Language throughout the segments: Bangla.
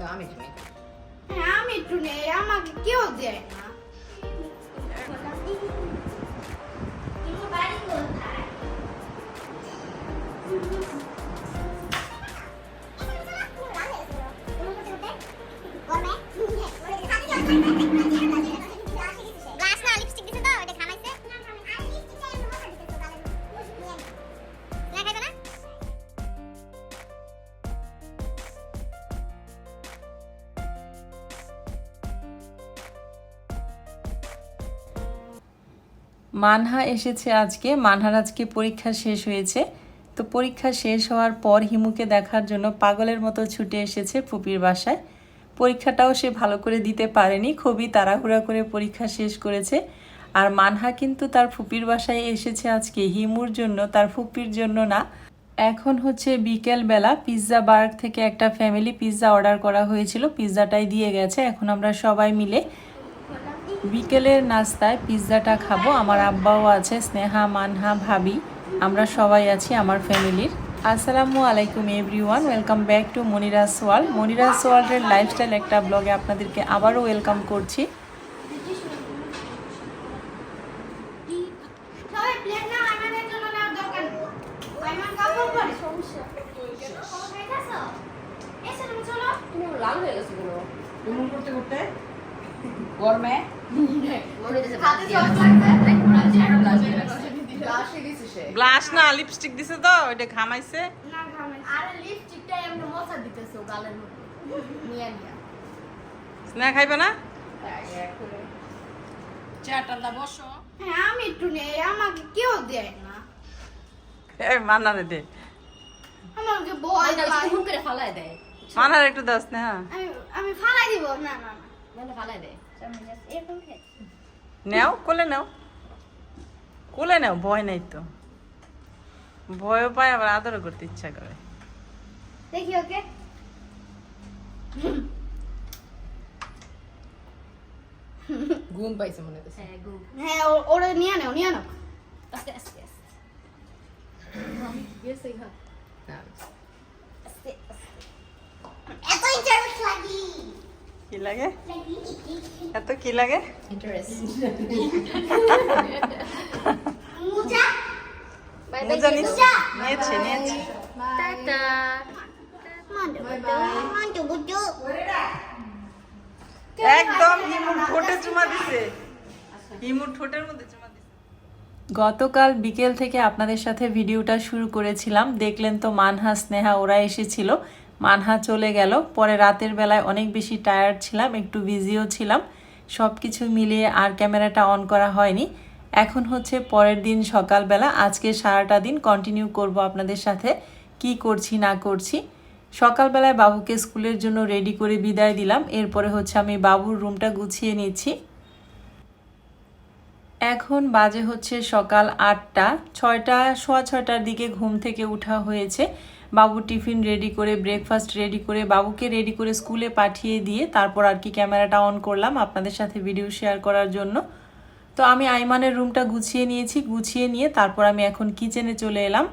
না, আমি তুমি হ্যাঁ আমি নেই আমাকে কেউ দেয় না। গ্লাস মানহা এসেছে আজকে। মানহার আজকে পরীক্ষা শেষ হয়েছে। তো পরীক্ষা শেষ হওয়ার পর হিমুকে দেখার জন্য পাগলের মতো ছুটে এসেছে ফুপির বাসায়। পরীক্ষাটাও সে ভালো করে দিতে পারেনি, খুবই তাড়াহুড়া করে পরীক্ষা শেষ করেছে। আর মানহা কিন্তু তার ফুপির বাসায় এসেছে আজকে, হিমুর জন্য, তার ফুপির জন্য না। এখন হচ্ছে বিকেল বেলা পিৎজা বার্গ থেকে একটা ফ্যামিলি পিৎজা অর্ডার করা হয়েছিল, পিৎজাটাই দিয়ে গেছে। এখন আমরা সবাই মিলে বিকেলের নাস্তায় পিৎজাটা খাব। আমার আব্বাও আছে স্নেহা মানহা ভাবি। আমরা সবাই আছি আমার ফ্যামিলির। আসসালামু আলাইকুম everyone welcome back to Moniraj world. Moniraj ওয়ার্ল্ডের লাইফস্টাইল একটা ব্লগে আপনাদেরকে আবারও ওয়েলকাম করছি। লাল হয়ে গেছো গরমে? গ্লাসে দিছে সে গ্লাস না লিপস্টিক দিছে তো ওইটা ঘামাইছে। না ঘামে আরে লিপস্টিকটাই আমরা মশা দিতেছো গালের মধ্যে নিয়ে নিয়ে স্নেহ খাইবে না? চাটাটা বসো হ্যাঁ আমি একটু নেই আমাকে কেউ দেয় না এই মানারে দে আমাকে ভয় পায় হুম করে ফালাই দেয় মানার একটু দাস না আমি ফালাই দিব না। না না মানে ফালাই দেয় নেও কোলে নেও। কোলে নেও ভয় নেই তো। ভয়ও পায় আবার আদরও করতে ইচ্ছা করে। দেখি ওকে? ঘুম পাইছে মনে হচ্ছে হ্যাঁ গু হ্যাঁ ও- ওরা নিয়ে নাও নিয়ে নাও। আস্তে আস্তে আস্তে। না আস্তে এত ইন্টারেস্ট লাগি কি লাগে? এত কি লাগে? ইন্টারেস্ট মুজা? বাই বাই মোজা নিচ্ছি নিয়েছি নিয়েছি। টাটা। মন্টু বুটু একদম হিমুর ঠোঁটে চুমা দিছে। হিমুর ঠোঁটের মধ্যে চুমা গতকাল বিকেল থেকে আপনাদের সাথে ভিডিওটা শুরু করেছিলাম। দেখলেন তো মানহা স্নেহা ওরা এসেছিল। মানহা চলে গেল। পরে রাতের বেলায় অনেক বেশি টায়ার্ড ছিলাম, একটু বিজিও ছিলাম। সব কিছু মিলিয়ে আর ক্যামেরাটা অন করা হয়নি। এখন হচ্ছে পরের দিন সকালবেলা, আজকে সারাটা দিন কন্টিনিউ করব আপনাদের সাথে, কি করছি, না করছি। সকালবেলায় বাবুকে স্কুলের জন্য রেডি করে বিদায় দিলাম। এরপরে হচ্ছে আমি বাবুর রুমটা গুছিয়ে নিচ্ছি। এখন বাজে হচ্ছে সকাল আটটা, ছয়টা, সোয়া ছয়টার দিকে ঘুম থেকে উঠা হয়েছে। বাবু টিফিন রেডি করে ব্রেকফাস্ট রেডি করে, বাবুকে রেডি করে স্কুলে পাঠিয়ে দিয়ে তারপর আর কি ক্যামেরাটা অন করলাম আপনাদের সাথে ভিডিও শেয়ার করার জন্য। তো আমি আইমানের রুমটা গুছিয়ে নিয়েছি, গুছিয়ে নিয়ে তারপর আমি এখন কিচেনে চলে এলাম।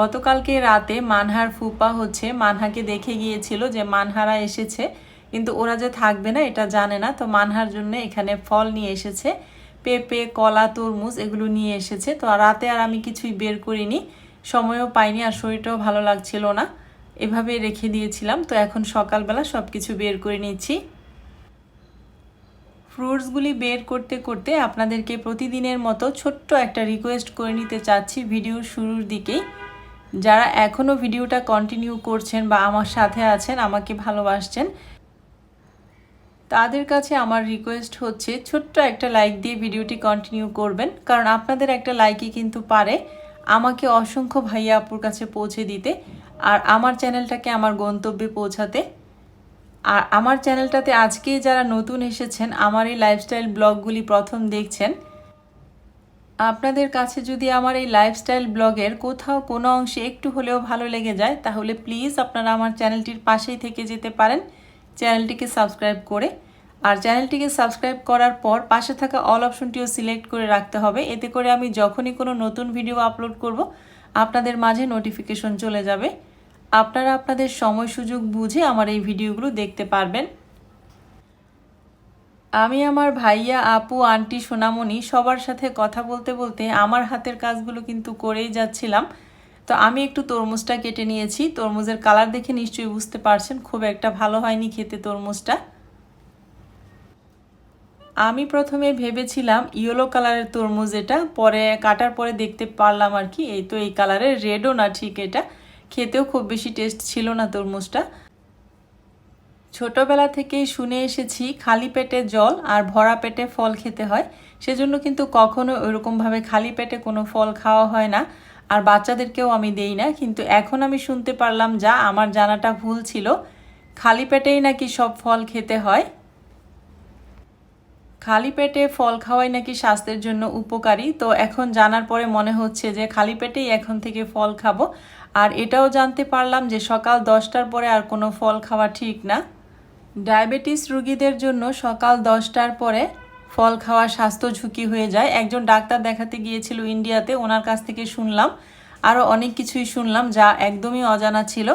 গতকালকে রাতে মানহার ফুপা হচ্ছে, মানহাকে দেখে গিয়েছিল যে মানহারা এসেছে, কিন্তু ওরা যে থাকবে না এটা জানে না, তো মানহার জন্য এখানে ফল নিয়ে এসেছে, পেঁপে, কলা, তরমুজ এগুলো নিয়ে এসেছে। তো রাতে আর আমি কিছুই বের করিনি। সময়ও পাইনি আর শরীরটাও ভালো লাগছিল না। এভাবে রেখে দিয়েছিলাম। তো এখন সকালবেলা সব কিছু বের করে নিচ্ছি। ফ্রুটসগুলি বের করতে করতে আপনাদেরকে প্রতিদিনের মতো ছোট্ট একটা রিকোয়েস্ট করে নিতে চাচ্ছি ভিডিওর শুরুর দিকেই। যারা এখনও ভিডিওটা কন্টিনিউ করছেন বা আমার সাথে আছেন, আমাকে ভালোবাসছেন, তাদের কাছে আমার রিকোয়েস্ট হচ্ছে ছোট্ট একটা লাইক দিয়ে ভিডিওটি কন্টিনিউ করবেন। কারণ আপনাদের একটা লাইকই কিন্তু পারে। আমাকে অসংখ্য ভাইয়া আপুর কাছে পৌঁছে দিতে আর আমার চ্যানেলটাকে আমার গন্তব্যে পৌঁছাতে। আর আমার চ্যানেলটাতে আজকে যারা নতুন এসেছেন, আমার এই লাইফস্টাইল ব্লগগুলি প্রথম দেখছেন, আপনাদের কাছে যদি আমার এই লাইফস্টাইল ব্লগের কোথাও কোনো অংশে একটু হলেও ভালো লেগে যায়, তাহলে প্লিজ আপনারা আমার চ্যানেলটির পাশেই থেকে যেতে পারেন। চ্যানেলটিকে সাবস্ক্রাইব করে আর চ্যানেলটিকে সাবস্ক্রাইব করার পর পাশে থাকা অল অপশনটিও সিলেক্ট করে রাখতে হবে। এতে করে আমি যখনই কোনো নতুন ভিডিও আপলোড করব, আপনাদের মাঝে নোটিফিকেশন চলে যাবে। আপনারা আপনাদের সময় সুযোগ বুঝে আমার এই ভিডিওগুলো দেখতে পারবেন। আমি আমার ভাইয়া, আপু, আন্টি, সোনামণি সবার সাথে কথা বলতে বলতে আমার হাতের কাজগুলো কিন্তু করেই যাচ্ছিলাম। তো আমি একটু তরমুজটা কেটে নিয়েছি। তরমুজের কালার দেখে নিশ্চয়ই বুঝতে পারছেন, খুব একটা ভালো হয়নি খেতে তরমুজটা। আমি প্রথমে ভেবেছিলাম ইয়েলো কালারের তরমুজ এটা, পরে কাটার পরে দেখতে পারলাম আর কি, এই তো এই কালারের রেডও না ঠিক এটা। খেতেও খুব বেশি টেস্ট ছিল না তরমুজটা। ছোটবেলা থেকেই শুনে এসেছি, খালি পেটে জল আর ভরা পেটে ফল খেতে হয়। সেজন্য কিন্তু কখনো ওইরকমভাবে খালি পেটে কোনো ফল খাওয়া হয় না। আর বাচ্চাদেরকেও আমি দেই না, কিন্তু এখন আমি শুনতে পারলাম যা, আমার জানাটা ভুল ছিল। খালি পেটেই নাকি সব ফল খেতে হয়। খালি পেটে ফল খাওয়াই নাকি স্বাস্থ্যের জন্য উপকারী? তো এখন জানার পরে মনে হচ্ছে যে খালি পেটেই এখন থেকে ফল খাব। আর এটাও জানতে পারলাম যে সকাল দশটার পরে আর কোনো ফল খাওয়া ঠিক না। ডায়াবেটিস রোগীদের জন্য সকাল দশটার পরে ফল খাওয়া স্বাস্থ্য ঝুঁকি হয়ে যায়। একজন ডাক্তার দেখাতে গিয়েছিল ইন্ডিয়াতে, ওনার কাছ থেকে শুনলাম। আরও অনেক কিছুই শুনলাম যা একদমই অজানা ছিল।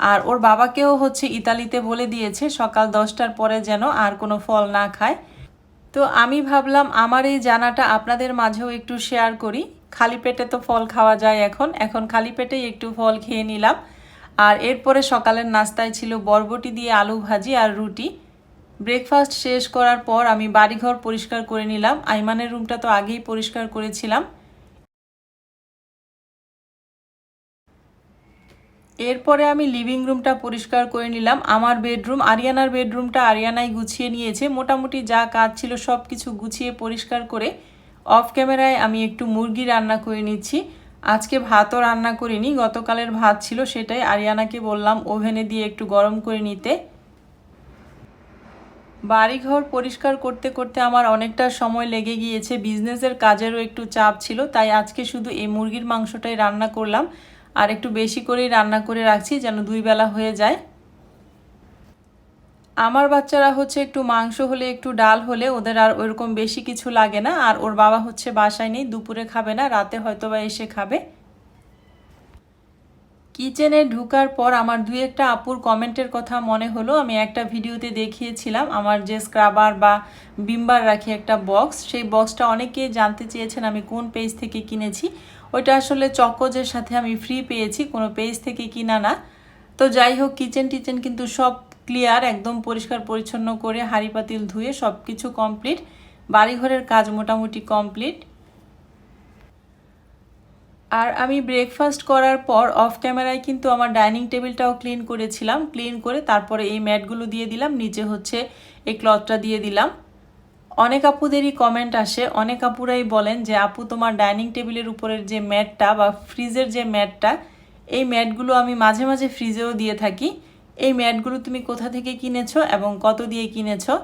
আর ওর বাবাকেও হচ্ছে ইতালিতে বলে দিয়েছে সকাল দশটার পরে যেন আর কোনো ফল না খায়। তো আমি ভাবলাম আমার এই জানাটা আপনাদের মাঝেও একটু শেয়ার করি। খালি পেটে তো ফল খাওয়া যায় এখন। এখন খালি পেটেই একটু ফল খেয়ে নিলাম। আর এরপরে সকালের নাস্তায় ছিল বরবটি দিয়ে আলু ভাজি আর রুটি। ব্রেকফাস্ট শেষ করার পর আমি বাড়িঘর পরিষ্কার করে নিলাম। আইমানের রুমটা তো আগেই পরিষ্কার করেছিলাম। এরপরে আমি লিভিং রুমটা পরিষ্কার করে নিলাম। আমার বেডরুম আরিয়ানার বেডরুমটা আরিয়ানাই গুছিয়ে নিয়েছে। মোটামুটি যা কাজ ছিল সব কিছু গুছিয়ে পরিষ্কার করে অফ ক্যামেরায় আমি একটু মুরগি রান্না করে নিচ্ছি। আজকে ভাতও রান্না করিনি, গতকালের ভাত ছিল সেটাই আরিয়ানাকে বললাম ওভেনে দিয়ে একটু গরম করে নিতে। বাড়িঘর পরিষ্কার করতে করতে আমার অনেকটা সময় লেগে গিয়েছে। বিজনেসের কাজেরও একটু চাপ ছিল, তাই আজকে শুধু এই মুরগির মাংসটাই রান্না করলাম। আর একটু বেশি করেই রান্না করে রাখছি যেন দুই বেলা হয়ে যায়। আমার বাচ্চারা হচ্ছে একটু মাংস হলে, একটু ডাল হলে ওদের আর ওইরকম বেশি কিছু লাগে না। আর ওর বাবা হচ্ছে বাসায় নেই, দুপুরে খাবে না, রাতে হয়তো বা এসে খাবে। কিচেনে ঢুকার পর আমার দুই একটা আপুর কমেন্টের কথা মনে হলো। আমি একটা ভিডিওতে দেখিয়েছিলাম আমার যে স্ক্রাবার বা বিম্বার রাখি একটা বক্স। সেই বক্সটা অনেকেই জানতে চেয়েছেন আমি কোন পেজ থেকে কিনেছি। ওইটা আসলে চকোজের সাথে আমি ফ্রি পেয়েছি, কোনো পেজ থেকে কিনা না। তো যাই হোক কিচেন টিচেন কিন্তু সব ক্লিয়ার একদম পরিষ্কার পরিচ্ছন্ন করে হাঁড়ি পাতিল ধুয়ে সব কিছু কমপ্লিট বাড়িঘরের কাজ মোটামুটি কমপ্লিট আর আমি ব্রেকফাস্ট করার পর অফ ক্যামেরায় কিন্তু আমার ডাইনিং টেবিলটাও ক্লিন করেছিলাম। ক্লিন করে তারপরে এই ম্যাটগুলো দিয়ে দিলাম, নিচে হচ্ছে এই ক্লথটা দিয়ে দিলাম। অনেক আপুদেরই কমেন্ট আসে। অনেক আপুরাই বলেন যে, আপু, তোমার ডাইনিং টেবিলের উপরের যে ম্যাটটা বা ফ্রিজের যে ম্যাটটা, এই ম্যাটগুলো আমি মাঝে মাঝে ফ্রিজেও দিয়ে থাকি। এই ম্যাটগুলো তুমি কোথা থেকে কিনেছো এবং কত দিয়ে কিনেছো?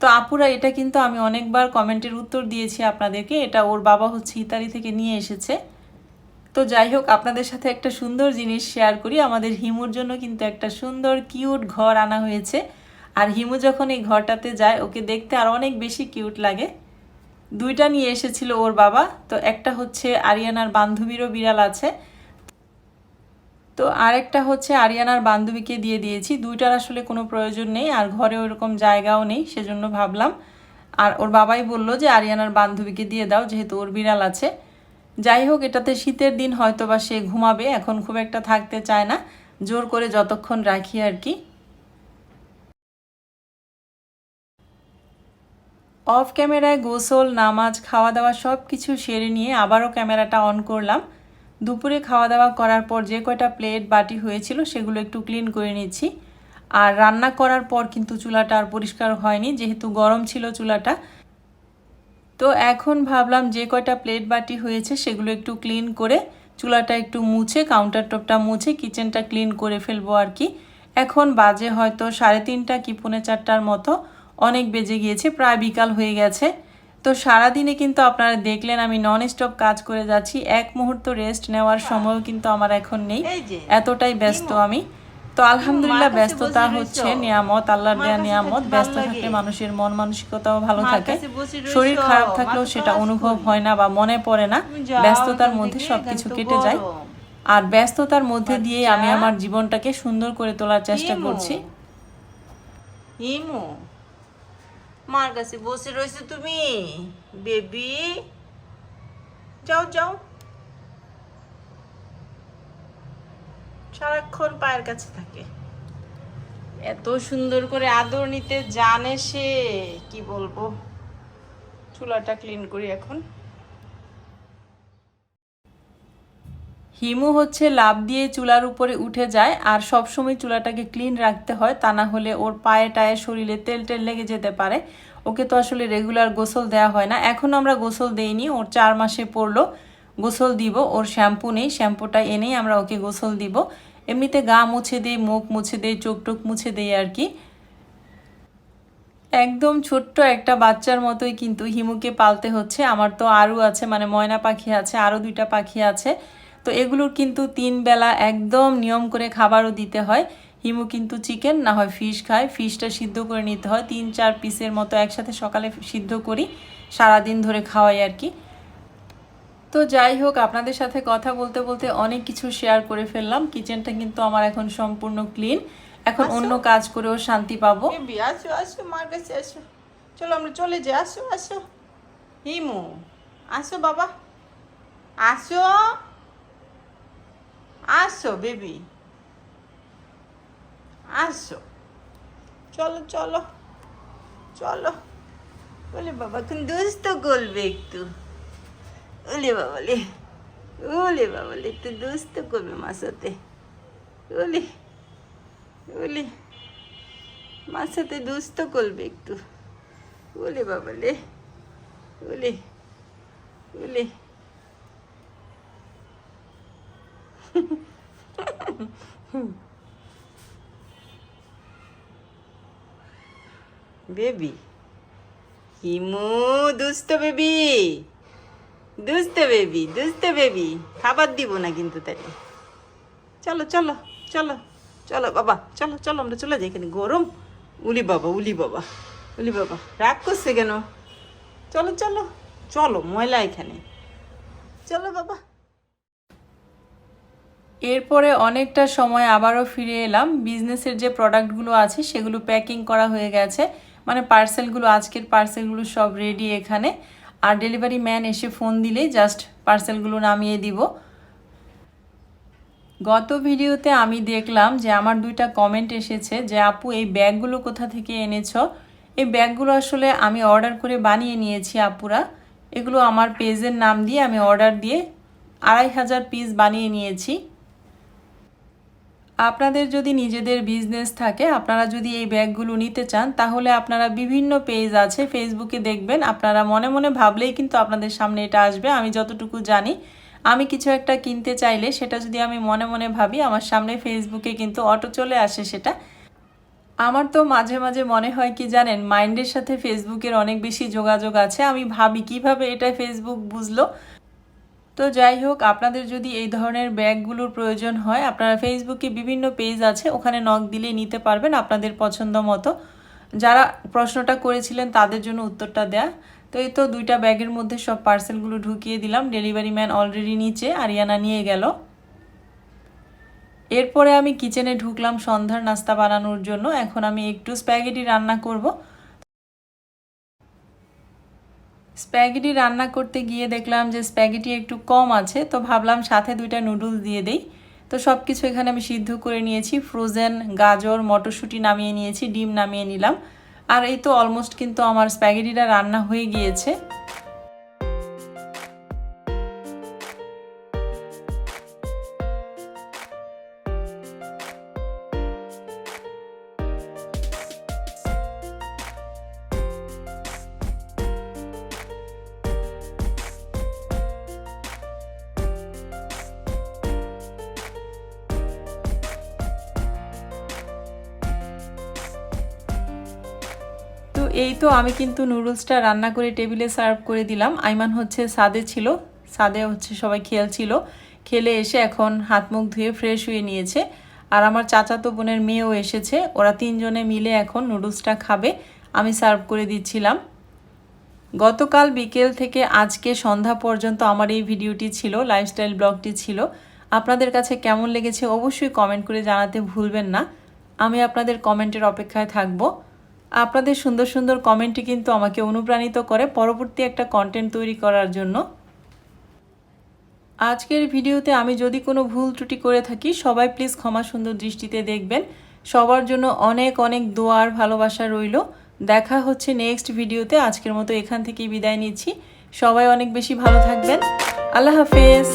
তো আপুরা, এটা কিন্তু আমি অনেকবার কমেন্টের উত্তর দিয়েছি আপনাদেরকে। এটা ওর বাবা হচ্ছে ইতালি থেকে নিয়ে এসেছে। তো যাই হোক, আপনাদের সাথে একটা সুন্দর জিনিস শেয়ার করি। আমাদের হিমুর জন্য কিন্তু একটা সুন্দর কিউট ঘর আনা হয়েছে। আর হিমু যখন এই ঘরটাতে যায়, ওকে দেখতে আর অনেক বেশি কিউট লাগে। দুইটা নিয়ে এসেছিল ওর বাবা, তো একটা হচ্ছে আরিয়ানার বান্ধবীরও বিড়াল আছে। তো আরেকটা হচ্ছে আরিয়ানার বান্ধবীকে দিয়ে দিয়েছি। দুইটার আসলে কোনো প্রয়োজন নেই, আর ঘরে ওরকম জায়গাও নেই, সেজন্য ভাবলাম। আর ওর বাবাই বলল যে, আরিয়ানার বান্ধবীকে দিয়ে দাও, যেহেতু ওর বিড়াল আছে। যাই হোক, এটাতে শীতের দিন হয়তো বা সে ঘুমাবে, এখন খুব একটা থাকতে চায় না। জোর করে যতক্ষণ রাখি আর কি। অফ ক্যামেরায় গোসল, নামাজ খাওয়া দাওয়া সব কিছু সেরে নিয়ে আবারও ক্যামেরাটা অন করলাম। দুপুরে খাওয়া দাওয়া করার পর যে কয়টা প্লেট বাটি হয়েছিল সেগুলো একটু ক্লিন করে নিচ্ছি। আর রান্না করার পর কিন্তু চুলাটা আর পরিষ্কার হয়নি, যেহেতু গরম ছিল চুলাটা। তো এখন ভাবলাম যে কয়টা প্লেট বাটি হয়েছে সেগুলো একটু ক্লিন করে চুলাটা একটু মুছে কাউন্টার টপটা মুছে কিচেনটা ক্লিন করে ফেলব আর কি। এখন বাজে হয়তো সাড়ে তিনটা, কি, পৌনে চারটার মতো। অনেক বেজে গিয়েছে প্রায় বিকাল হয়ে গেছে। তো সারাদিনে কিন্তু আপনারা দেখলেন আমি নন স্টপ কাজ করে যাচ্ছি। এক মুহূর্ত রেস্ট নেওয়ার সময়ও কিন্তু আমার এখন নেই। এতটাই ব্যস্ত আমি। তো আলহামদুলিল্লাহ ব্যস্ততা হচ্ছে? নিয়ামত আল্লাহর দেয়া নিয়ামত। ব্যস্ত থাকলে মানুষের মন মানসিকতাও ভালো থাকে? শরীর খারাপ থাকলেও সেটা অনুভব হয় না বা মনে পড়ে না। ব্যস্ততার মধ্যে সবকিছু কেটে যায়। আর ব্যস্ততার মধ্যে দিয়ে আমি আমার জীবনটাকে সুন্দর করে তোলার চেষ্টা করছি। হিমু মার কাছে বসে রয়েছে তুমি। বেবি, যাও যাও। সারাক্ষণ পায়ের কাছে থাকে। এত সুন্দর করে আদর নিতে জানে সে, কি বলব? চুলাটা ক্লিন করি এখন। হিমু হচ্ছে লাভ দিয়ে চুলার উপরে উঠে যায়, আর সবসময় চুলাটাকে ক্লিন রাখতে হয়, তা না হলে ওর পায়ে টায়ে শরীরে তেল টেল লেগে যেতে পারে। ওকে তো আসলে রেগুলার গোসল দেওয়া হয় না। এখন আমরা গোসল দেইনি, ওর চার মাসে পড়ল। গোসল দিব, ওর শ্যাম্পু নেই, শ্যাম্পুটা এনেই আমরা ওকে গোসল দিব। এমনিতে গা মুছে দিই, মুখ মুছে দিই চোখ টোক মুছে দিই আর কি। একদম ছোট্ট একটা বাচ্চার মতোই কিন্তু হিমুকে পালতে হচ্ছে। আমার তো আরও আছে মানে ময়না পাখি আছে আরও দুইটা পাখি আছে। তো এগুলোর কিন্তু তিন বেলা একদম নিয়ম করে খাবারও দিতে হয়। হিমু কিন্তু চিকেন না হয় ফিশ খায়। ফিশটা সিদ্ধ করে নিতে হয়। তিন চার পিসের মতো একসাথে সকালে সিদ্ধ করি। সারাদিন ধরে খাওয়াই আর কি। তো যাই হোক আপনাদের সাথে কথা বলতে বলতে অনেক কিছু শেয়ার করে ফেললাম। কিচেনটা কিন্তু আমার এখন সম্পূর্ণ ক্লিন এখন অন্য কাজ করেও শান্তি পাবো। আসো আসো মার কাছে আসো। চলো আমরা চলে যাই। আসো আসো। হিমু আসো বাবা। আসো। আসো, বেবি। আসো। চলো চলো। চলো। বলে বাবা এখন দুষ্ট করবে একটু। ওলে বাবালে ওলে বাবালে একটু দুষ্ট করবে মার সাথে। ওলে ওলে মার সাথে দুস্থ করবে একটু। ওলে বাবালে ওলে ওলে বেবি হিমু দুস্থ বেবি দুস্থ বেবি দুস্থ বেবি খাবার দিব না কিন্তু তাই চলো চলো চলো চলো, বাবা, চলো চলো, আমরা চলে যাই এখানে। গরম। উলি বাবা উলি বাবা উলি বাবা। রাগ করছে কেন? চলো চলো চলো, ময়লা এখানে। চলো, বাবা। এরপরে অনেকটা সময় আবারও ফিরে এলাম। বিজনেসের যে প্রোডাক্টগুলো আছে, সেগুলো প্যাকিং করা হয়ে গেছে। মানে পার্সেলগুলো, আজকের পার্সেলগুলো সব রেডি এখানে। আর ডেলিভারি ম্যান এসে ফোন দিলেই জাস্ট পার্সেলগুলো নামিয়ে দিব। গত ভিডিওতে আমি দেখলাম যে আমার দুইটা কমেন্ট এসেছে যে, আপু, এই ব্যাগগুলো কোথা থেকে এনেছ? এই ব্যাগগুলো আসলে আমি অর্ডার করে বানিয়ে নিয়েছি আপুরা। এগুলো আমার পেজের নাম দিয়ে আমি অর্ডার দিয়ে আড়াই হাজার পিস বানিয়ে নিয়েছি। আপনাদের যদি নিজেদের বিজনেস থাকে, আপনারা যদি এই ব্যাগগুলো নিতে চান, তাহলে আপনারা বিভিন্ন পেজ আছে ফেসবুকে দেখবেন। আপনারা মনে মনে ভাবলেই কিন্তু আপনাদের সামনে এটা আসবে, আমি যতটুকু জানি। আমি কিছু একটা কিনতে চাইলে সেটা যদি আমি মনে মনে ভাবি, আমার সামনে ফেসবুকে কিন্তু অটো চলে আসে সেটা। আমার তো মাঝে মাঝে মনে হয় কি জানেন মাইন্ডের সাথে ফেসবুকের অনেক বেশি যোগাযোগ আছে। আমি ভাবি কীভাবে এটা ফেসবুক বুঝলো। তো যাই হোক, আপনাদের যদি এই ধরনের ব্যাগগুলোর প্রয়োজন হয়, আপনারা ফেসবুকে বিভিন্ন পেজ আছে, ওখানে নক দিলে নিতে পারবেন আপনাদের পছন্দ মতো। যারা প্রশ্নটা করেছিলেন, তাদের জন্য উত্তরটা দেয়া। তো এই তো দুইটা ব্যাগের মধ্যে সব পার্সেলগুলো ঢুকিয়ে দিলাম। ডেলিভারি ম্যান অলরেডি নিচে, আরিয়ানা নিয়ে গেল। এরপরে আমি কিচেনে ঢুকলাম সন্ধ্যার নাস্তা বানানোর জন্য। এখন আমি একটু স্প্যাগেটি রান্না করব। স্প্যাগেটি রান্না করতে গিয়ে দেখলাম যে স্প্যাগেটি একটু কম আছে, তো ভাবলাম সাথে দুইটা নুডলস দিয়ে দেই। তো সব কিছু এখানে আমি সিদ্ধ করে নিয়েছি ফ্রোজেন গাজর, মটরশুঁটি নামিয়ে নিয়েছি, ডিম নামিয়ে নিলাম। আর এই তো অলমোস্ট কিন্তু আমার স্প্যাগেটিটা রান্না হয়ে গিয়েছে। এই তো আমি কিন্তু নুডলসটা রান্না করে টেবিলে সার্ভ করে দিলাম। আইমান হচ্ছে সাদে ছিল। সাদে হচ্ছে সবাই খেলছিল খেলে এসে এখন হাত মুখ ধুয়ে ফ্রেশ হয়ে নিয়েছে। আর আমার চাচাতো বোনের মেয়েও এসেছে। ওরা তিনজনে মিলে এখন নুডলসটা খাবে। আমি সার্ভ করে দিচ্ছিলাম। গতকাল বিকেল থেকে আজকে সন্ধ্যা পর্যন্ত আমার এই ভিডিওটি ছিল লাইফস্টাইল ব্লগটি ছিল। আপনাদের কাছে কেমন লেগেছে অবশ্যই কমেন্ট করে জানাতে ভুলবেন না। আমি আপনাদের কমেন্টের অপেক্ষায় থাকব। আপনাদের সুন্দর সুন্দর কমেন্টই কিন্তু আমাকে অনুপ্রাণিত করে পরবর্তী একটা কন্টেন্ট তৈরি করার জন্য। আজকের ভিডিওতে আমি যদি কোনো ভুল ত্রুটি করে থাকি, সবাই প্লিজ ক্ষমা সুন্দর দৃষ্টিতে দেখবেন। সবার জন্য অনেক অনেক দোয়ার ভালোবাসা রইল। দেখা হচ্ছে নেক্সট ভিডিওতে। আজকের মতো এখান থেকেই বিদায় নিচ্ছি। সবাই অনেক বেশি ভালো থাকবেন। আল্লাহ হাফেজ।